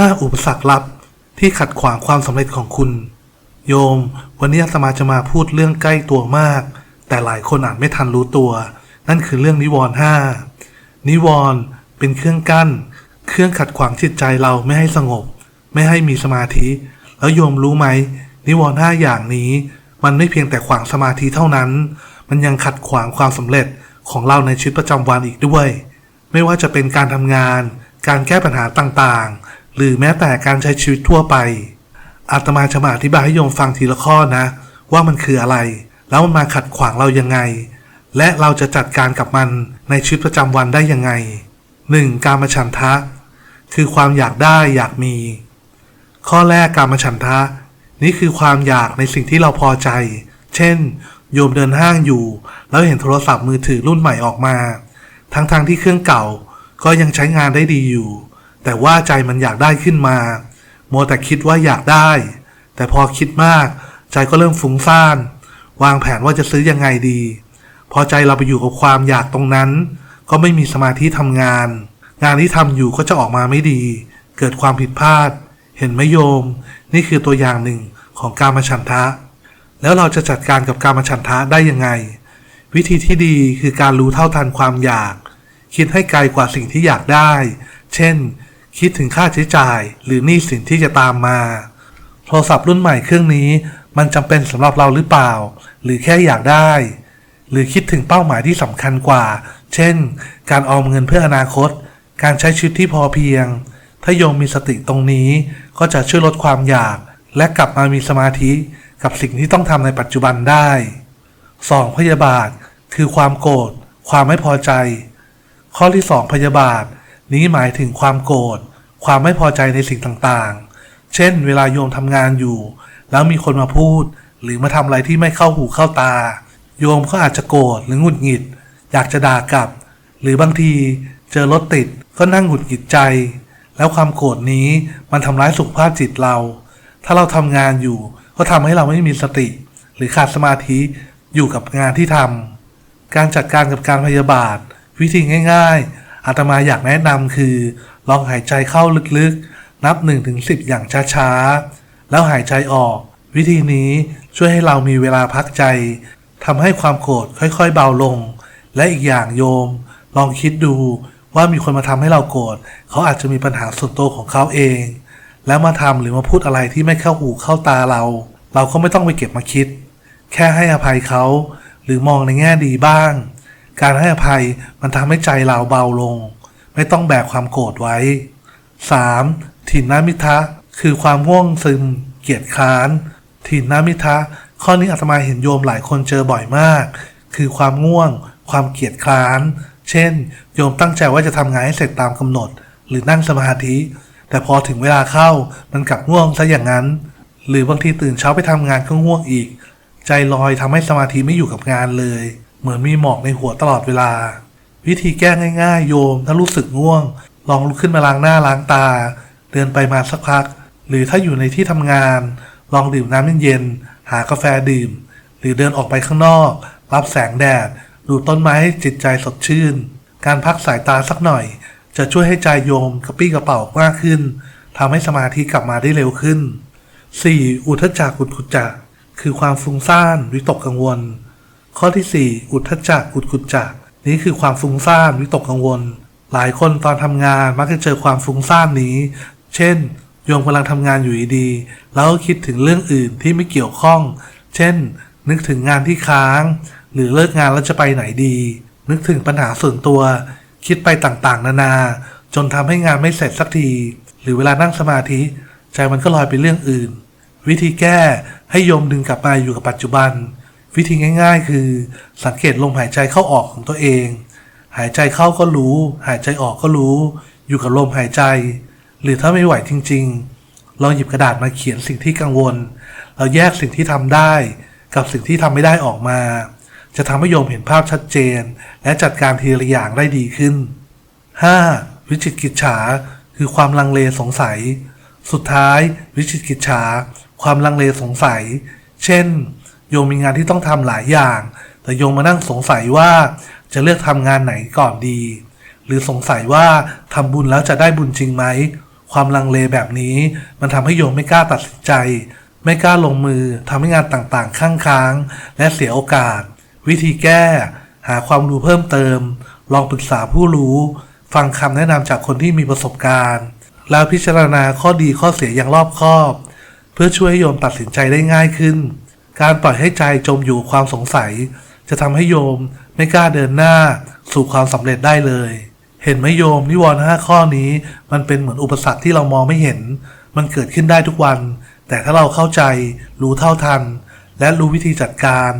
5 อุปสรรคลับที่ขัดขวางความสำเร็จของคุณ โยม วันนี้อาตมาจะมาพูดเรื่องใกล้ตัวมาก แต่หลายคนอาจไม่ทันรู้ตัว นั่นคือเรื่องนิวรณ์ห้านิวรณ์เป็นเครื่องกั้น เครื่องขัดขวางจิตใจเราไม่ให้สงบ ไม่ให้มีสมาธิ แล้วโยมรู้ไหม นิวรณ์ห้าอย่างนี้ มันไม่เพียงแต่ขวางสมาธิเท่านั้น มันยังขัดขวางความสำเร็จของเราในชีวิตประจำวันอีกด้วย ไม่ว่าจะเป็นการทำงาน การแก้ปัญหาต่างๆ หรือแม้แต่การใช้ชีวิตทั่วไป อาตมาจะมาอธิบายให้โยมฟังทีละข้อนะ ว่ามันคืออะไร แล้วมันมาขัดขวางเรายังไง และเราจะจัดการกับมันในชีวิตประจำวันได้ยังไง 1. การมาฉันทะ คือความอยากได้อยากมี ข้อแรกการมาฉันทะ นี่คือความอยากในสิ่งที่เราพอใจ เช่น โยมเดินห้างอยู่ แล้วเห็นโทรศัพท์มือถือรุ่นใหม่ออกมา ทั้งๆทที่เครื่องเก่าก็ยังใช้งานได้ดีอยู่ แต่ว่าใจมันอยากได้ขึ้นมา มัวแต่คิดว่าอยากได้ แต่พอคิดมากใจก็เริ่มฟุ้งซ่าน วางแผนว่าจะซื้อยังไงดี พอใจเราไปอยู่กับความอยากตรงนั้น ก็ไม่มีสมาธิทำงาน งานที่ทำอยู่ก็จะออกมาไม่ดี เกิดความผิดพลาด เห็นไหมโยม นี่คือตัวอย่างหนึ่งของการมาฉันทะ แล้วเราจะจัดการกับการมาฉันทะได้ยังไง วิธีที่ดีคือการรู้เท่าทันความอยาก คิดให้ไกลกว่าสิ่งที่อยากได้ เช่น คิดถึงค่าใช้จ่าย หรือหนี้สินที่จะตามมา โทรศัพท์รุ่นใหม่เครื่องนี้ มันจำเป็นสำหรับเราหรือเปล่า หรือแค่อยากได้ หรือคิดถึงเป้าหมายที่สำคัญกว่า เช่น การออมเงินเพื่ออนาคต การใช้ชีวิตที่พอเพียง ถ้าโยมมีสติตรงนี้ ก็จะช่วยลดความอยาก และกลับมามีสมาธิกับสิ่งที่ต้องทำในปัจจุบันได้ 2. พยาบาท คือความโกรธ ความไม่พอใจ ข้อที่ 2 พยาบาท นี้หมายถึงความโกรธ ความไม่พอใจในสิ่งต่างๆ เช่น เวลาโยมทำงานอยู่ แล้วมีคนมาพูด หรือมาทำอะไรที่ไม่เข้าหูเข้าตา โยมก็อาจจะโกรธหรือหงุดหงิด อยากจะด่ากลับ หรือบางทีเจอรถติดก็นั่งหงุดหงิดใจ แล้วความโกรธนี้มันทำร้ายสุขภาพจิตเรา ถ้าเราทำงานอยู่ก็ทำให้เราไม่มีสติ หรือขาดสมาธิอยู่กับงานที่ทำการจัดการกับการพยาบาท วิธีง่าย ๆ อาตมาอยากแนะนำคือ ลองหายใจเข้าลึกๆ นับ 1-10ถึงอย่างช้าๆ แล้วหายใจออก วิธีนี้ช่วยให้เรามีเวลาพักใจทำให้ความโกรธค่อยๆ เบาลง และอีกอย่างโยม ลองคิดดูว่ามีคนมาทำให้เราโกรธเขาอาจจะมีปัญหาส่วนตัวของเขาเอง แล้วมาทำหรือมาพูดอะไรที่ไม่เข้าหูเข้าตาเรา เราก็ไม่ต้องไปเก็บมาคิด แค่ให้อภัยเขา หรือมองในแง่ดีบ้าง การให้อภัยมันทำให้ใจเราเบาลง ไม่ต้องแบกความโกรธไว้ 3. ถิ่นนามิทะ คือความง่วงซึม เกียจค้าน ถิ่นนามิทะ ข้อนี้อาตมาเห็นโยมหลายคนเจอบ่อยมาก คือความง่วง ความเกียจคร้าน เช่น โยมตั้งใจว่าจะทำงานให้เสร็จตามกำหนด หรือนั่งสมาธิ แต่พอถึงเวลาเข้ามันกลับง่วงซะอย่างนั้น หรือบางทีตื่นเช้าไปทำงานก็ง่วงอีก ใจลอยทำให้สมาธิไม่อยู่กับงานเลย เหมือนมีหมอกในหัวตลอดเวลา วิธีแก้ง่ายๆ โยม ถ้ารู้สึกง่วง ลองลุกขึ้นมาล้างหน้าล้างตา เดินไปมาสักพัก หรือถ้าอยู่ในที่ทำงาน ลองดื่มน้ำเย็นๆหากาแฟดื่ม หรือเดินออกไปข้างนอก รับแสงแดด ดูต้นไม้ให้จิตใจสดชื่น การพักสายตาสักหน่อย จะช่วยให้ใจโยมกระปี้กระเป๋ามากขึ้นทำให้สมาธิกลับมาได้เร็วขึ้น 4. อุทจักกุดกุจจะคือความฟุ้งซ่านวิตกกังวล ข้อที่ 4 อุทจักกุดกุจจะนี้คือความฟุ้งซ่านวิตกกังวล หลายคนตอนทำงานมักจะเจอความฟุ้งซ่านนี้ เช่น โยมกำลังทำงานอยู่ดีๆแล้วก็คิดถึงเรื่องอื่นที่ไม่เกี่ยวข้อง เช่น นึกถึงงานที่ค้าง หรือเลิกงานแล้วจะไปไหนดี นึกถึงปัญหาส่วนตัว คิดไปต่างๆ นานา จนทำให้งานไม่เสร็จสักที หรือเวลานั่งสมาธิ ใจมันก็ลอยไปเรื่องอื่น วิธีแก้ให้โยมดึงกลับมาอยู่กับปัจจุบัน วิธีง่าย ๆ คือสังเกตลมหายใจเข้าออกของตัวเอง หายใจเข้าก็รู้ หายใจออกก็รู้ อยู่กับลมหายใจ หรือถ้าไม่ไหวจริง ๆ ลองหยิบกระดาษมาเขียนสิ่งที่กังวล เราแยกสิ่งที่ทำได้ กับสิ่งที่ทำไม่ได้ออกมา จะทำให้โยมเห็นภาพชัดเจน และจัดการทีละอย่างได้ดีขึ้น 5. วิจิตกิจฉาคือความลังเลสงสัย สุดท้าย วิจิตกิจฉาความลังเลสงสัย เช่น โยมมีงานที่ต้องทำหลายอย่าง แต่โยมมานั่งสงสัยว่าจะเลือกทำงานไหนก่อนดี หรือสงสัยว่าทำบุญแล้วจะได้บุญจริงไหม ความลังเลแบบนี้มันทำให้โยมไม่กล้าตัดสินใจ ไม่กล้าลงมือทำให้งานต่างๆข้างค้าง และเสียโอกาส วิธีแก้ หาความรู้เพิ่มเติม ลองปรึกษาผู้รู้ ฟังคำแนะนำจากคนที่มีประสบการณ์ แล้วพิจารณาข้อดีข้อเสียอย่างรอบคอบ เพื่อช่วยให้โยมตัดสินใจได้ง่ายขึ้น การปล่อยให้ใจจมอยู่ความสงสัย จะทำให้โยมไม่กล้าเดินหน้าสู่ความสำเร็จได้เลย เห็นไหมโยมนิวรณ์ห้าข้อนี้ มันเป็นเหมือนอุปสรรคที่เรามองไม่เห็น มันเกิดขึ้นได้ทุกวัน แต่ถ้าเราเข้าใจ รู้เท่าทัน และรู้วิธีจัดการ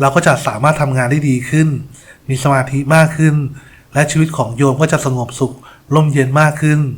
เราก็จะสามารถทำงานได้ดีขึ้น มีสมาธิมากขึ้น และชีวิตของโยมก็จะสงบสุขร่มเย็นมากขึ้น